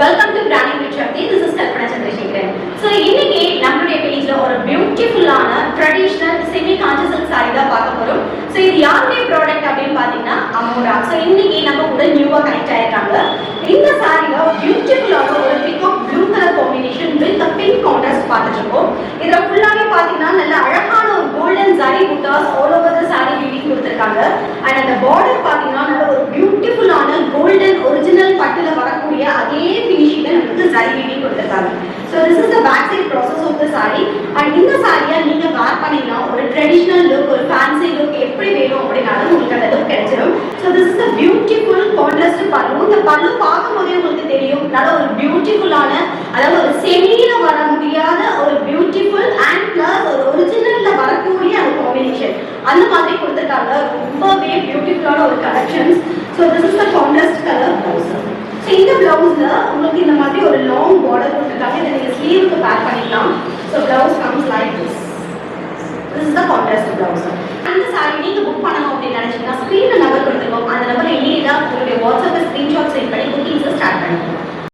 Welcome to branding with Shakti this is Kalpana Chandrasekaran so இன்னைக்கு நம்மளுடைய பேஜ்ல ஒரு பியூட்டிஃபுல்லான ட்ரெடிஷ்னல் செமி கான்சியஸ் சாரி தான் பார்க்க போறோம். ஸோ இது யாருடைய ப்ராடக்ட் அப்படின்னு பார்த்தீங்கன்னா அமோரா. ஸோ இன்னைக்கு நம்ம கூட நியூவா கனெக்ட் ஆயிருக்காங்க. இந்த சாரில பியூட்டிஃபுல்லாக ஒரு peacock blue colour combination with pink contrast பார்த்துட்டு இருக்கோம். இதில் ஃபுல்லாவே பார்த்தீங்கன்னா நல்ல அழகான ஒரு golden zari buttas all over the sari weaving கொடுத்துருக்காங்க அண்ட் அந்த பார்டர் பார்த்தீங்கன்னா நல்ல ஒரு பியூட்டிஃபுல்லான கோல்டன் ஒரிஜினல் பட்டுல வரக்கூடிய அதே ஃபினிஷிங்ல நமக்கு zari so this is the back side process of the sari and இந்த சாரியை நீங்க வேர் பண்ணீங்கன்னா ஒரு ட்ரெடிஷ்னல் லுக் ஒரு ஃபேன்சி லுக் எப்படி வேணும் அப்படின்னாலும் உங்களுக்கு அந்த லுக் கிடைச்சிடும் so this is the beautiful contrast pallu. இந்த பல்லு பார்க்கும்போதே உங்களுக்கு தெரியும். நல்ல ஒரு பியூட்டிஃபுல்லான அதாவது ஒரு செமியில வர முடியாத ஒரு பியூட்டிஃபுல் அண்ட் பிளஸ் ஒரு ஒரிஜினல்ல வரக்கூடிய அந்த காம்பினேஷன் அந்த மாதிரி கொடுத்துருக்காங்க. ரொம்பவே பியூட்டிஃபுல்லான ஒரு collections so this is the contrast colour blouse so இந்த ப்ளவுஸ்ல உங்களுக்கு இந்த மாதிரி ஒரு லாங் பார்டர் கொடுத்துருக்காங்க இதை நீங்கள் ஸ்லீவுக்கு பேக் பண்ணிக்கலாம் ஸோ